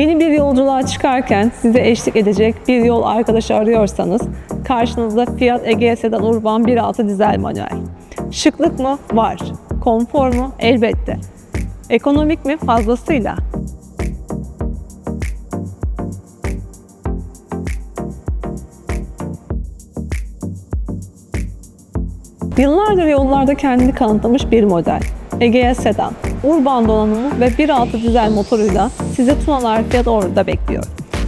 Yeni bir yolculuğa çıkarken size eşlik edecek bir yol arkadaşı arıyorsanız karşınızda Fiat Egea Sedan Urban 1.6 dizel manuel. Şıklık mı? Var. Konfor mu? Elbette. Ekonomik mi? Fazlasıyla. Yıllardır yollarda kendini kanıtlamış bir model. Egea Sedan, urban donanımı ve 1.6 dizel motoruyla sizi Tunalar Fiat Ordu'da bekliyor.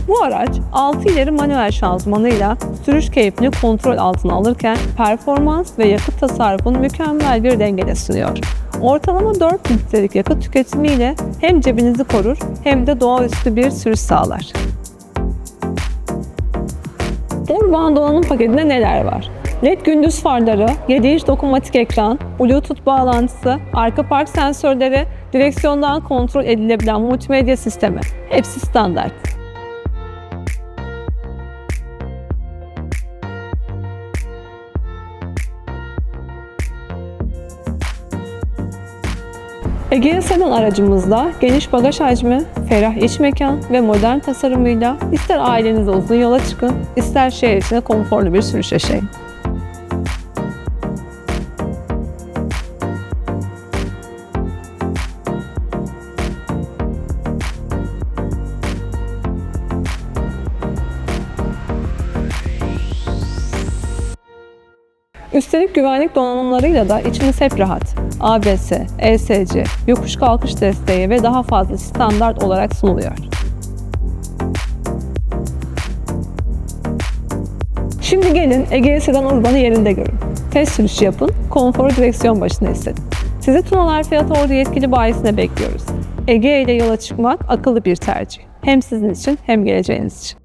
Bu araç 6 ileri manuel şanzımanıyla sürüş keyfini kontrol altına alırken performans ve yakıt tasarrufunu mükemmel bir dengede sunuyor. Ortalama 4 litrelik yakıt tüketimiyle hem cebinizi korur hem de doğaüstü bir sürüş sağlar. Urban donanım paketinde neler var? LED gündüz farları, 7 inç dokunmatik ekran, Bluetooth bağlantısı, arka park sensörleri, direksiyondan kontrol edilebilen multimedya sistemi. Hepsi standart. Egea Sedan aracımızda geniş bagaj hacmi, ferah iç mekan ve modern tasarımıyla ister ailenizle uzun yola çıkın, ister şehir içinde konforlu bir sürüş yaşayın. Üstelik güvenlik donanımlarıyla da içiniz hep rahat. ABS, ESC, yokuş kalkış desteği ve daha fazla standart olarak sunuluyor. Şimdi gelin Egea Sedan Urban'ı yerinde görün. Test sürüşü yapın, konforu direksiyon başına hissedin. Sizi Tunalar Fiyat Ordu yetkili bayisine bekliyoruz. Egea ile yola çıkmak akıllı bir tercih. Hem sizin için hem geleceğiniz için.